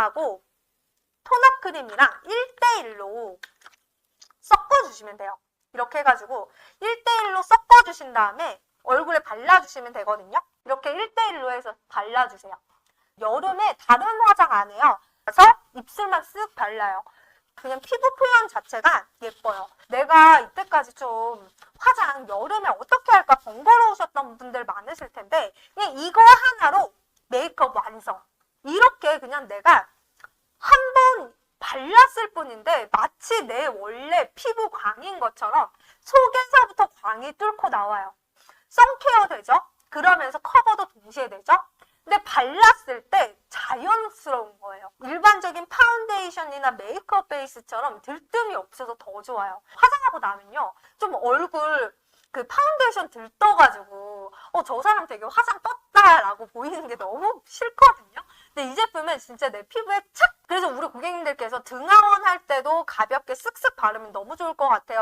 크림하고 톤업 크림이랑 1대1로 섞어주시면 돼요. 이렇게 해가지고 1대1로 섞어주신 다음에 얼굴에 발라주시면 되거든요. 이렇게 1대1로 해서 발라주세요. 여름에 다른 화장 안 해요. 그래서 입술만 쓱 발라요. 그냥 피부 표현 자체가 예뻐요. 내가 이때까지 좀 화장 여름에 어떻게 할까 번거로우셨던 분들 많으실 텐데 그냥 이거 하나로 메이크업 완성. 이렇게 그냥 내가 한 번 발랐을 뿐인데 마치 내 원래 피부 광인 것처럼 속에서부터 광이 뚫고 나와요. 선케어 되죠? 그러면서 커버도 동시에 되죠? 근데 발랐을 때 자연스러운 거예요. 일반적인 파운데이션이나 메이크업 베이스처럼 들뜸이 없어서 더 좋아요. 화장하고 나면요. 좀 얼굴 그 파운데이션 들떠가지고 어 저 사람 되게 화장 떴다라고 보이는 게 너무 싫거든요. 제품은 진짜 내 피부에 착 그래서 우리 고객님들께서 등하원 할 때도 가볍게 쓱쓱 바르면 너무 좋을 것 같아요.